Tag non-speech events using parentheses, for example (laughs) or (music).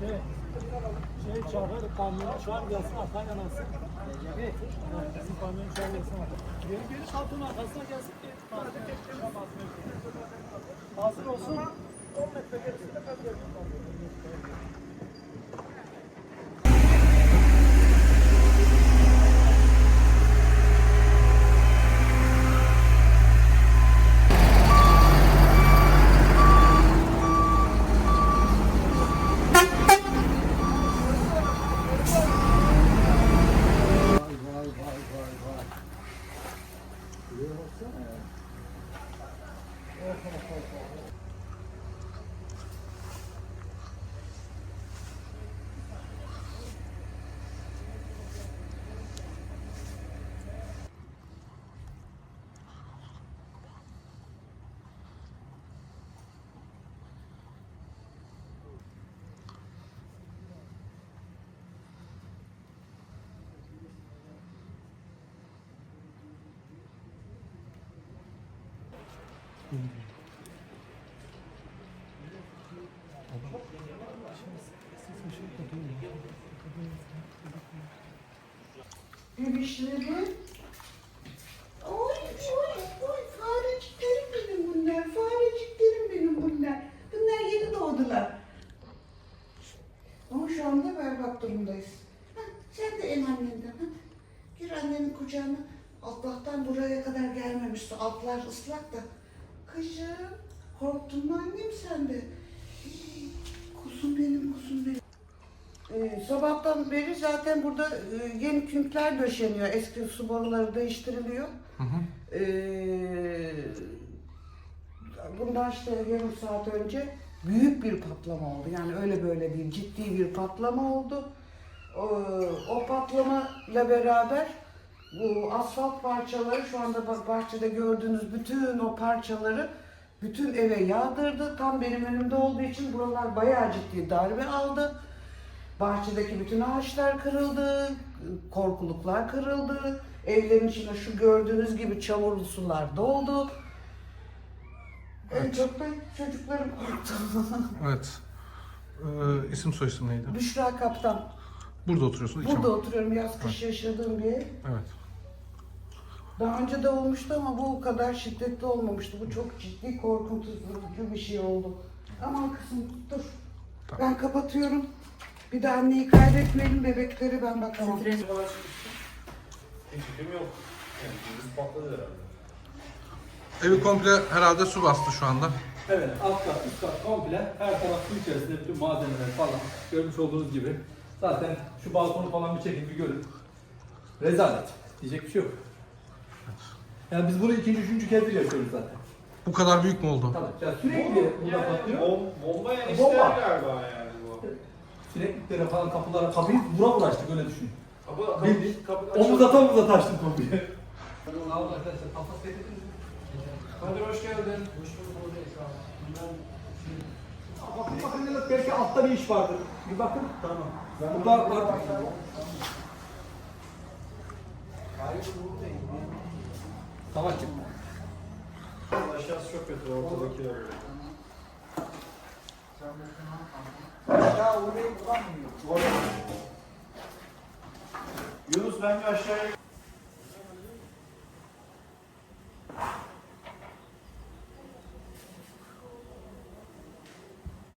Şey, şey çağır, kamyonu çağır gelsin, arkadan yanarsın. Evet, bizim kamyonu çağır gelsin. Geri geri kapının arkasına gelsin ki. Hazır olsun. 10 metre gerisinde ben vay vay vay vay. Şuraya baksana ya. Oh, oh, oh, oh. Bebişlerim. Oy oy oy fareciklerim benim bunlar. Fareciklerim benim bunlar. Bunlar yeni doğdular. Ama şu anda berbat durumdayız. Hah, sen de en annenden. Ha? Gir annenin kucağına. Allah'tan buraya kadar gelmemişti. Altlar ıslak da. Kızım korktun mu annem sen de? Hii, Kuzum benim kuzum benim. Ee, sabahtan beri zaten burada e, yeni künkler döşeniyor. Eski su boruları değiştiriliyor. Ee, bundan işte yarım saat önce büyük bir patlama oldu. Yani öyle böyle değil, ciddi bir patlama oldu. O, o patlamayla beraber bu asfalt parçaları şu anda bak bahçede gördüğünüz bütün o parçaları bütün eve yağdırdı. Tam benim önümde olduğu için buralar bayağı ciddi darbe aldı. Bahçedeki bütün ağaçlar kırıldı, korkuluklar kırıldı. Evlerin içine şu gördüğünüz gibi çamurlu sular doldu. En çok da çocuklarım korktu. (laughs) Evet. Ee, isim soyisim neydi? Büşra Kaptan. Burada oturuyorsun. Burada oturuyorum yaz kış yaşadığım bir ev. Evet. Daha önce de olmuştu ama bu kadar şiddetli olmamıştı. Bu çok ciddi korkutucu bir şey oldu. Aman kızım dur. Ben kapatıyorum. Bir de anneyi kaybetmeyelim bebekleri ben bakamam. Hiç fikrim yok. Yani biz patladı herhalde. Evi komple herhalde su bastı şu anda. Evet, alt kat, üst kat komple her taraf su içerisinde bütün malzemeler falan görmüş olduğunuz gibi. Zaten şu balkonu falan bir çekin bir görün. Rezalet. Diyecek bir şey yok. Yani biz bunu ikinci, üçüncü kezdir yaşıyoruz zaten. Bu kadar büyük mü oldu? Tabii. Yani sürekli burada patlıyor. Bom, bomba yani Bomba. işler galiba yani bu. Sinekliklere falan kapılara, kapıyı vura vura açtık öyle düşün. Kapı, kapı, Bildiğin kapı, omuz ata omuz ata açtım kapıyı. Arkadaşlar. Kafası getirdiniz mi? Kadir hoş geldin. Bakın bakın Nelat, belki altta bir iş vardır. Bir bakın. Tamam. Burada var. Savaş çıktı. Aşağısı çok kötü ortadakiler öyle. Yunus ben bir aşağıya